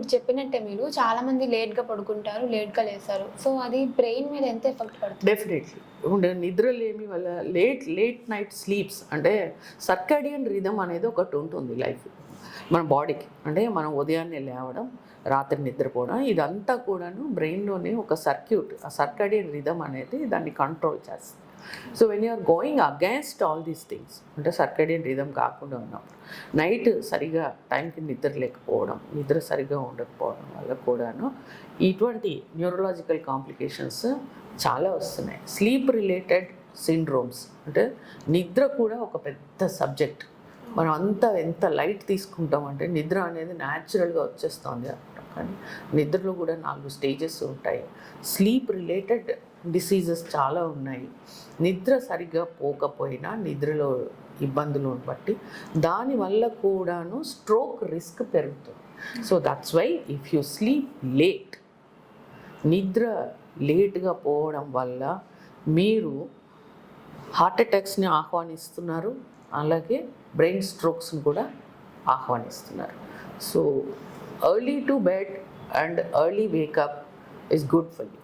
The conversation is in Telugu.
ఇప్పుడు చెప్పినట్టే మీరు చాలా మంది లేట్గా పడుకుంటారు లేట్గా లేస్తారు. సో అది బ్రెయిన్ మీద ఎంత ఎఫెక్ట్ పడుతుంది? డెఫినెట్లీ. ఉండే నిద్రలేమి వల్ల లేట్ లేట్ నైట్ స్లీప్స్ అంటే సర్కాడియన్ రిధమ్ అనేది ఒకటి ఉంటుంది లైఫ్. మన బాడీకి. అంటే మనం ఉదయాన్నే లేవడం రాత్రి నిద్రపోవడం ఇదంతా కూడాను బ్రెయిన్లోనే ఒక సర్క్యూట్ ఆ సర్కాడియన్ రిధమ్ అనేది దాన్ని కంట్రోల్ చేస్తుంది. So when you're going against all these things అంటే సర్కడియన్ రిధం కాకుండా ఉన్నప్పుడు నైట్ సరిగా టైంకి నిద్ర లేకపోవడం నిద్ర సరిగా ఉండకపోవడం వల్ల కూడాను ఇటువంటి న్యూరలాజికల్ కాంప్లికేషన్స్ చాలా వస్తున్నాయి. స్లీప్ రిలేటెడ్ సిండ్రోమ్స్ అంటే నిద్ర కూడా ఒక పెద్ద సబ్జెక్ట్ మనం అంతా ఎంత లైట్ తీసుకుంటాం అంటే నిద్ర అనేది న్యాచురల్గా వచ్చేస్తుంది అనమాట కానీ నిద్రలో కూడా నాలుగు స్టేజెస్ ఉంటాయి. స్లీప్ రిలేటెడ్ డిసీజెస్ చాలా ఉన్నాయి. నిద్ర సరిగ్గా పోకపోయినా నిద్రలో ఇబ్బందులు బట్టి దానివల్ల కూడాను స్ట్రోక్ రిస్క్ పెరుగుతుంది. So that's why if you sleep late నిద్ర లేట్గా పోవడం వల్ల మీరు హార్ట్ అటాక్స్ని ఆహ్వానిస్తున్నారు. అలాగే బ్రెయిన్ స్ట్రోక్స్ని కూడా ఆహ్వానిస్తున్నారు. So early to bed and early wake up is good for you